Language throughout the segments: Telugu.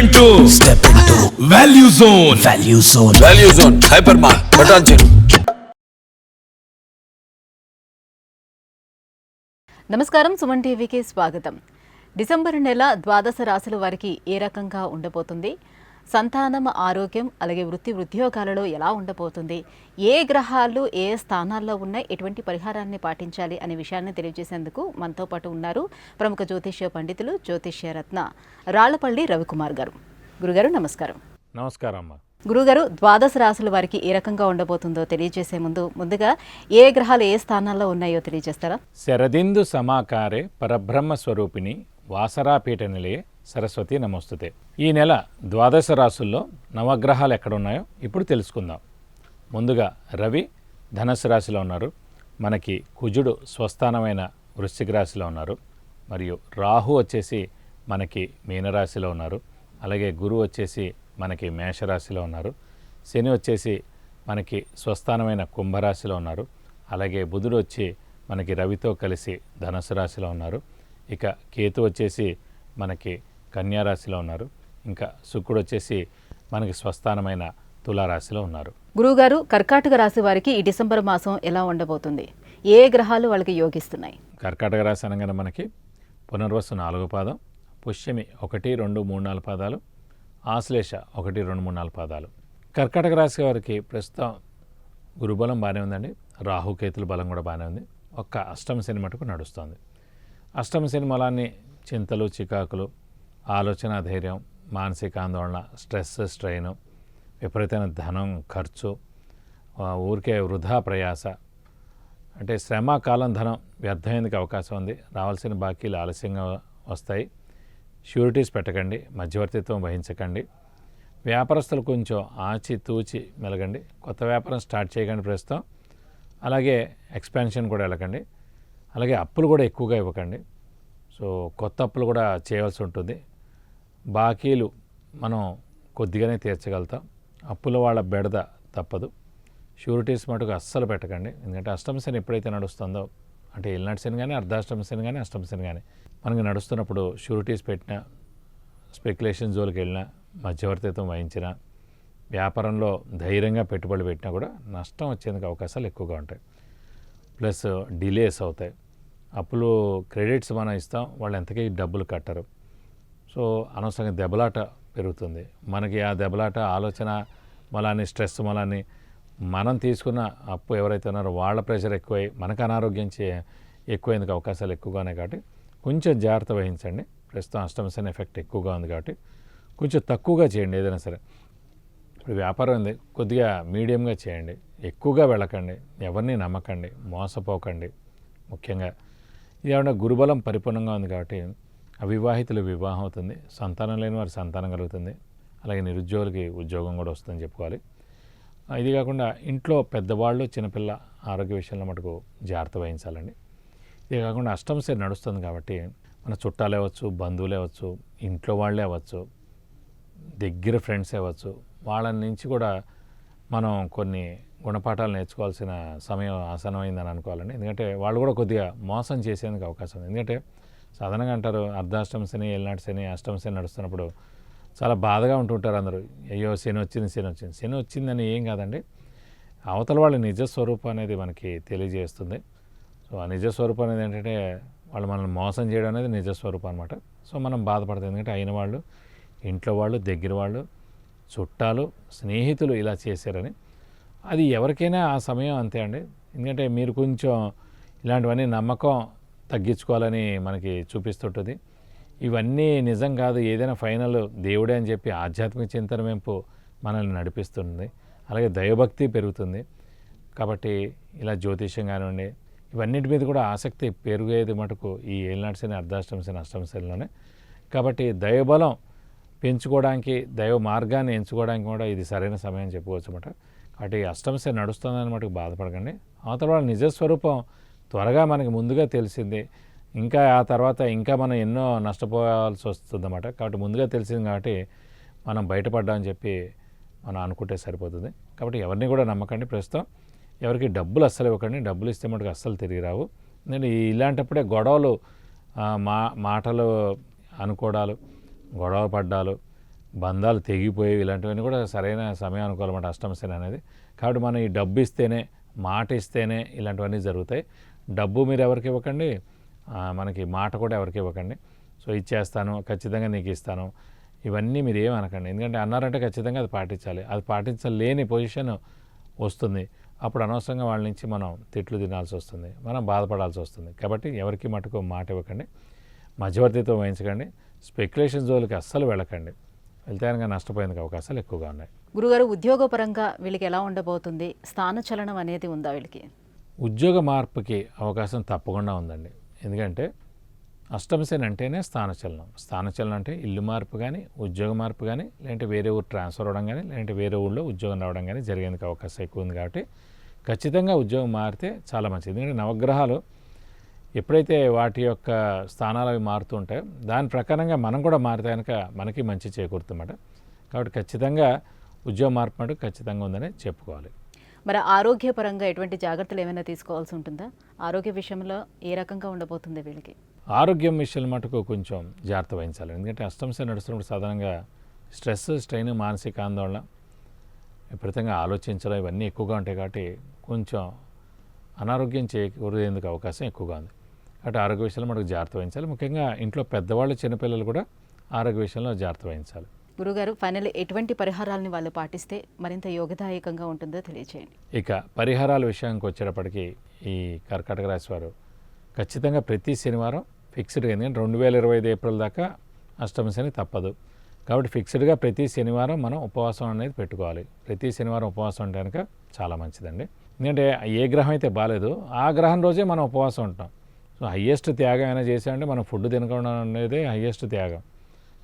into Step into value zone. Value zone. Hyper mart బటాన్ చెరు నమస్కారం సుమన్ టీవీకి స్వాగతం. డిసెంబర్ నెల ద్వాదశ రాశుల వారికి ఏ రకంగా ఉండబోతుంది? సంతానం ఆరోగ్యం అలాగే వృత్తి ఉద్యోగాలలో ఎలా ఉండబోతుంది? ఏ గ్రహాలు ఏ స్థానాల్లో ఉన్నాయి? ఎటువంటి పరిహారాన్ని పాటించాలి అనే విషయాన్ని తెలియజేసేందుకు మనతో పాటు ఉన్నారు ప్రముఖ జ్యోతిష్య పండితులు జ్యోతిష్య రత్న రాళ్ళపల్లి రవికుమార్ గారు. గురుగారు నమస్కారం. నమస్కారం అమ్మ. గురుగారు ద్వాదశ రాశుల వారికి ఏ రకంగా ఉండబోతుందో తెలియజేసే ముందు ముందుగా ఏ గ్రహాలు ఏ స్థానాల్లో ఉన్నాయో తెలియజేస్తారా? శరదిందు సమాకారే పరబ్రహ్మ స్వరూపిణి వాసరాపీఠ నిలయే సరస్వతి నమోస్తుతే. ఈ నెల ద్వాదశ రాసుల్లో నవగ్రహాలు ఎక్కడున్నాయో ఇప్పుడు తెలుసుకుందాం. ముందుగా రవి ధనస్సు రాశిలో ఉన్నారు. మనకి కుజుడు స్వస్థానమైన వృశ్చిక రాశిలో ఉన్నారు. మరియు రాహు వచ్చేసి మనకి మీనరాశిలో ఉన్నారు. అలాగే గురువు వచ్చేసి మనకి మేషరాశిలో ఉన్నారు. శని వచ్చేసి మనకి స్వస్థానమైన కుంభరాశిలో ఉన్నారు. అలాగే బుధుడు వచ్చి మనకి రవితో కలిసి ధనుసు రాశిలో ఉన్నారు. ఇక కేతు వచ్చేసి మనకి కన్యా రాశిలో ఉన్నారు. ఇంకా శుక్రుడు వచ్చేసి మనకి స్వస్థానమైన తులారాశిలో ఉన్నారు. గురువుగారు కర్కాటక రాశి వారికి ఈ డిసెంబర్ మాసం ఎలా ఉండబోతుంది? ఏ గ్రహాలు వాళ్ళకి యోగిస్తున్నాయి? కర్కాటక రాశి అనగానే మనకి పునర్వసు నాలుగో పాదం పుష్యమి ఒకటి రెండు మూడు నాలుగు పాదాలు ఆశ్లేష ఒకటి రెండు మూడు నాలుగు పాదాలు. కర్కాటక రాశి వారికి ప్రస్తుతం గురుబలం బాగానే ఉందండి. రాహుకేతుల బలం కూడా బాగానే ఉంది. ఒక్క అష్టమ శని మటుకు నడుస్తుంది. అష్టమ శని చింతలు చికాకులు ఆలోచన ధైర్యం మానసిక ఆందోళన స్ట్రెస్ స్ట్రెయిన్ విపరీతమైన ధనం ఖర్చు ఊరికే వృధా ప్రయాస. అంటే శ్రమ కాలం ధనం వ్యర్థమయ్యేందుకు అవకాశం ఉంది. రావాల్సిన బాకీలు ఆలస్యంగా వస్తాయి. షూరిటీస్ పెట్టకండి మధ్యవర్తిత్వం వహించకండి. వ్యాపారస్తులు కొంచెం ఆచి తూచి మెలగండి. కొత్త వ్యాపారం స్టార్ట్ చేయకండి ప్రస్తుతం. అలాగే ఎక్స్పాన్షన్ కూడా వెళ్ళకండి. అలాగే అప్పులు కూడా ఎక్కువగా ఇవ్వకండి. సో కొత్త అప్పులు కూడా చేయవలసి ఉంటుంది. బాకీలు మనం కొద్దిగానే తీర్చగలుగుతాం. అప్పుల వాళ్ళ బెడద తప్పదు. షూరిటీస్ మటుకు అస్సలు పెట్టకండి. ఎందుకంటే అష్టమ శని ఎప్పుడైతే నడుస్తుందో అంటే ఎల్నాటి శని కానీ అర్ధాష్టమ శని కానీ అష్టమ శని కానీ మనకి నడుస్తున్నప్పుడు షూరిటీస్ పెట్టిన స్పెక్యులేషన్ జోలికి వెళ్ళినా మధ్యవర్తిత్వం వహించిన వ్యాపారంలో ధైర్యంగా పెట్టుబడి పెట్టినా కూడా నష్టం వచ్చేందుకు అవకాశాలు ఎక్కువగా ఉంటాయి. ప్లస్ డిలేస్ అవుతాయి. అప్పులు క్రెడిట్స్ మనం ఇస్తాం వాళ్ళు ఎంతకీ డబ్బులు కట్టరు. సో అనవసరంగా దెబ్బలాట పెరుగుతుంది. మనకి ఆ దెబ్బలాట ఆలోచన మలాని స్ట్రెస్ మలాని మనం తీసుకున్న అప్పు ఎవరైతే ఉన్నారో వాళ్ళ ప్రెషర్ ఎక్కువై మనకు అనారోగ్యం చే ఎక్కువైందుకు అవకాశాలు ఎక్కువగా ఉన్నాయి కాబట్టి కొంచెం జాగ్రత్త వహించండి. ప్రస్తుతం అష్టమశని ఎఫెక్ట్ ఎక్కువగా ఉంది కాబట్టి కొంచెం తక్కువగా చేయండి ఏదైనా సరే. ఇప్పుడు వ్యాపారం ఉంది కొద్దిగా మీడియంగా చేయండి. ఎక్కువగా వెళ్ళకండి ఎవరిని నమ్మకండి మోసపోకండి. ముఖ్యంగా ఏమన్నా గురుబలం పరిపూర్ణంగా ఉంది కాబట్టి అవివాహితులు వివాహం అవుతుంది. సంతానం లేని వారి సంతానం కలుగుతుంది. అలాగే నిరుద్యోగులకి ఉద్యోగం కూడా వస్తుందని చెప్పుకోవాలి. ఇది కాకుండా ఇంట్లో పెద్దవాళ్ళు చిన్నపిల్ల ఆరోగ్య విషయంలో మటుకు జాగ్రత్త వహించాలండి. ఇది కాకుండా అష్టమ సరి నడుస్తుంది కాబట్టి మన చుట్టాలు అవ్వచ్చు బంధువులే అవ్వచ్చు ఇంట్లో వాళ్ళే అవ్వచ్చు దగ్గర ఫ్రెండ్స్ అవ్వచ్చు వాళ్ళ నుంచి కూడా మనం కొన్ని గుణపాఠాలు నేర్చుకోవాల్సిన సమయం ఆసనమైందని అనుకోవాలండి. ఎందుకంటే వాళ్ళు కూడా కొద్దిగా మోసం చేసేందుకు అవకాశం ఉంది. ఎందుకంటే సాధారణంగా అంటారు అర్ధాష్టమ శని ఏలినాటి శని అష్టమ శని నడుస్తున్నప్పుడు చాలా బాధగా ఉంటుంటారు అందరూ. అయ్యో శని వచ్చింది శని వచ్చింది. శని వచ్చిందని ఏం కాదండి. అవతల వాళ్ళ నిజ స్వరూపం అనేది మనకి తెలియజేస్తుంది. సో ఆ నిజ స్వరూపం అనేది ఏంటంటే వాళ్ళు మనల్ని మోసం చేయడం అనేది నిజ స్వరూపం అనమాట సో మనం బాధపడతాం. ఎందుకంటే అయిన వాళ్ళు ఇంట్లో వాళ్ళు దగ్గర వాళ్ళు చుట్టాలు స్నేహితులు ఇలా చేశారని. అది ఎవరికైనా ఆ సమయం అంతే అండి. ఎందుకంటే మీరు కొంచెం ఇలాంటివన్నీ నమ్మకం తగ్గించుకోవాలని మనకి చూపిస్తుంటుంది. ఇవన్నీ నిజం కాదు ఏదైనా ఫైనల్ దేవుడే అని చెప్పి ఆధ్యాత్మిక చింతన వెంపు మనల్ని నడిపిస్తుంది. అలాగే దైవభక్తి పెరుగుతుంది. కాబట్టి ఇలా జ్యోతిష్యం కానివ్వండి ఇవన్నిటి మీద కూడా ఆసక్తి పెరిగేది మటుకు ఈ ఏలినాటి శని అర్ధాష్టమ శని అష్టమ శనిలోనే. కాబట్టి దైవబలం పెంచుకోవడానికి దైవ మార్గాన్ని ఎంచుకోవడానికి కూడా ఇది సరైన సమయం చెప్పుకోవచ్చు అన్నమాట. అటు అష్టమశ నడుస్తుందని మటుకు బాధపడకండి. ఆ తర్వాత నిజస్వరూపం త్వరగా మనకి ముందుగా తెలిసింది. ఇంకా ఆ తర్వాత ఇంకా మనం ఎన్నో నష్టపోవాల్సి వస్తుందన్నమాట. కాబట్టి ముందుగా తెలిసింది కాబట్టి మనం బయటపడ్డామని చెప్పి మనం అనుకుంటే సరిపోతుంది. కాబట్టి ఎవరిని కూడా నమ్మకండి. ప్రస్తుతం ఎవరికి డబ్బులు అస్సలు ఇవ్వకండి. డబ్బులు ఇస్తే మటుకు అస్సలు తిరిగి రావు. నేను ఇలాంటప్పుడే గొడవలు మా మాటలు అనుకోవడాలు గొడవ పడ్డాలు బంధాలు తెగిపోయేవి ఇలాంటివన్నీ కూడా సరైన సమయం అనుకోవాలన్నమాట అష్టమశని అనేది. కాబట్టి మనం ఈ డబ్బు ఇస్తేనే మాట ఇస్తేనే ఇలాంటివన్నీ జరుగుతాయి. డబ్బు మీరు ఎవరికి ఇవ్వకండి మనకి మాట కూడా ఎవరికి ఇవ్వకండి. సో ఇచ్చేస్తాను ఖచ్చితంగా నీకు ఇస్తాను. ఇవన్నీ మీరు ఏం అనకండి. ఎందుకంటే అన్నారంటే ఖచ్చితంగా అది పాటించాలి. అది పాటించలేని పొజిషన్ వస్తుంది. అప్పుడు అనవసరంగా వాళ్ళ నుంచి మనం తిట్లు తినాల్సి వస్తుంది. మనం బాధపడాల్సి వస్తుంది. కాబట్టి ఎవరికి మటుకు మాట ఇవ్వకండి. మధ్యవర్తిత్వం వహించకండి. స్పెక్యులేషన్ జోలికి అస్సలు వెళ్ళకండి. వెళ్తే కనుక నష్టపోయేందుకు అవకాశాలు ఎక్కువగా ఉన్నాయి. గురుగారు ఉద్యోగపరంగా వీళ్ళకి ఎలా ఉండబోతుంది? స్థాన చలనం అనేది ఉందా వీళ్ళకి? ఉద్యోగ మార్పుకి అవకాశం తప్పకుండా ఉందండి. ఎందుకంటే అష్టమశని అంటేనే స్థానచలనం స్థానచలనం అంటే ఇల్లు మార్పు కానీ ఉద్యోగ మార్పు కానీ లేదంటే వేరే ఊరు ట్రాన్స్ఫర్ అవ్వడం కానీ లేదంటే వేరే ఊళ్ళో ఉద్యోగం రావడం కానీ జరిగేందుకు అవకాశం ఎక్కువ ఉంది కాబట్టి ఖచ్చితంగా ఉద్యోగం మారితే చాలా మంచిది. ఎందుకంటే నవగ్రహాలు ఎప్పుడైతే వాటి యొక్క స్థానాలు అవి మారుతూ ఉంటాయో దాని ప్రకారంగా మనం కూడా మారితే కనుక మనకి మంచి చేకూరుతుందన్నమాట. కాబట్టి ఖచ్చితంగా ఉద్యోగ మార్పు మటుకు ఖచ్చితంగా ఉందని చెప్పుకోవాలి. మరి ఆరోగ్యపరంగా ఎటువంటి జాగ్రత్తలు ఏమైనా తీసుకోవాల్సి ఉంటుందా? ఆరోగ్య విషయంలో ఏ రకంగా ఉండబోతుంది వీళ్ళకి? ఆరోగ్యం విషయాలు మటుకు కొంచెం జాగ్రత్త వహించాలి. ఎందుకంటే అష్టంశ నడుస్తున్నప్పుడు సాధారణంగా స్ట్రెస్ స్ట్రెయిన్ మానసిక ఆందోళన విపరీతంగా ఆలోచించడం ఇవన్నీ ఎక్కువగా ఉంటాయి కాబట్టి కొంచెం అనారోగ్యం చేకూరేందుకు అవకాశం ఎక్కువగా ఉంది. కాబట్టి ఆరోగ్య విషయంలో మనకు జాగ్రత్త వహించాలి. ముఖ్యంగా ఇంట్లో పెద్దవాళ్ళు చిన్నపిల్లలు కూడా ఆరోగ్య విషయంలో జాగ్రత్త వహించాలి. గురుగారు ఫైనల్ ఎటువంటి పరిహారాలని వాళ్ళు పాటిస్తే మరింత యోగదాయకంగా ఉంటుందో తెలియచేయండి. ఇక పరిహారాల విషయానికి వచ్చేటప్పటికి ఈ కర్కాటక రాశి వారు ఖచ్చితంగా ప్రతి శనివారం ఫిక్స్డ్గా ఎందుకంటే రెండు వేల ఇరవై ఐదు ఏప్రిల్ దాకా అష్టమ శని తప్పదు. కాబట్టి ఫిక్స్డ్గా ప్రతి శనివారం మనం ఉపవాసం అనేది పెట్టుకోవాలి. ప్రతి శనివారం ఉపవాసం అంటే కనుక చాలా మంచిదండి. ఎందుకంటే ఏ గ్రహం అయితే బాగాలేదు ఆ గ్రహం రోజే మనం ఉపవాసం ఉంటాం సో హయ్యెస్ట్ త్యాగం అయినా చేశామంటే మనం ఫుడ్ తినకుండా అనేది హయ్యెస్ట్ త్యాగం.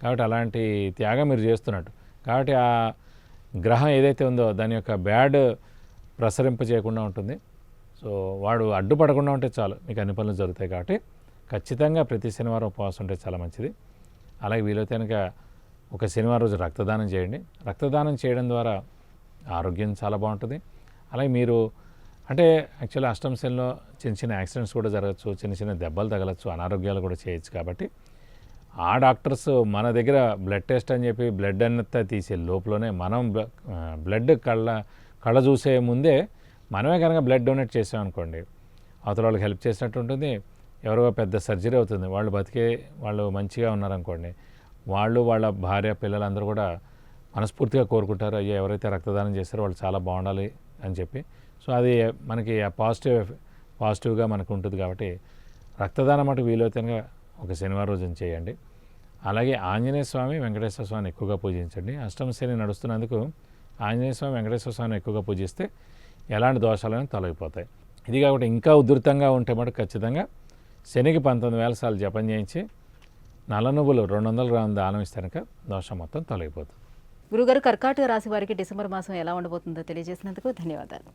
కాబట్టి అలాంటి త్యాగం మీరు చేస్తున్నట్టు. కాబట్టి ఆ గ్రహం ఏదైతే ఉందో దాని యొక్క బ్యాడ్ ప్రసరింప చేయకుండా ఉంటుంది. సో వాడు అడ్డుపడకుండా ఉంటే చాలు. మీకు అన్ని పనులు జరుగుతాయి కాబట్టి ఖచ్చితంగా ప్రతి శనివారం ఉపవాసం ఉంటే చాలా మంచిది. అలాగే వీలైతే కనుక ఒక శనివారం రోజు రక్తదానం చేయండి. రక్తదానం చేయడం ద్వారా ఆరోగ్యం చాలా బాగుంటుంది. అలాగే మీరు అంటే యాక్చువల్లీ అష్టం శనిలో చిన్న చిన్న యాక్సిడెంట్స్ కూడా జరగచ్చు చిన్న చిన్న దెబ్బలు తగలచ్చు అనారోగ్యాలు కూడా చేయొచ్చు కాబట్టి ఆ డాక్టర్స్ మన దగ్గర బ్లడ్ టెస్ట్ అని చెప్పి బ్లడ్ అంతా తీసే లోపలనే మనం బ్ల- బ్లడ్ కళ్ళ కళ్ళ చూసే ముందే మనమే కనుక బ్లడ్ డొనేట్ చేసామనుకోండి అవతల వాళ్ళకి హెల్ప్ చేసినట్టు ఉంటుంది ఎవరో పెద్ద సర్జరీ అవుతుంది వాళ్ళు బతికే వాళ్ళు మంచిగా ఉన్నారనుకోండి వాళ్ళు వాళ్ళ భార్య పిల్లలందరూ కూడా మనస్ఫూర్తిగా కోరుకుంటారు అయ్యో ఎవరైతే రక్తదానం చేస్తారో వాళ్ళు చాలా బాగుండాలి అని చెప్పి సో అది మనకి ఆ పాజిటివ్ పాజిటివ్గా మనకు ఉంటుంది కాబట్టి రక్తదానం మటుకు వీలైతే ఒక శనివారం రోజున చేయండి. అలాగే ఆంజనేయ స్వామి వెంకటేశ్వర స్వామిని ఎక్కువగా పూజించండి. అష్టమ శని నడుస్తున్నందుకు ఆంజనేయ స్వామి వెంకటేశ్వర స్వామిని ఎక్కువగా పూజిస్తే ఎలాంటి దోషాలను తొలగిపోతాయి. ఇది కాబట్టి ఇంకా ఉధృతంగా ఉంటే మటుకు ఖచ్చితంగా శనికి పంతొమ్మిది వేల సార్లు జపం చేయించి నల్ల నువ్వులు రెండు వందల గ్రాముల దానం ఇస్తే కనుక దోషం మొత్తం తొలగిపోతుంది. గురుగారు కర్కాటక రాశి వారికి డిసెంబర్ మాసం ఎలా ఉండబోతుందో తెలియజేసినందుకు ధన్యవాదాలు.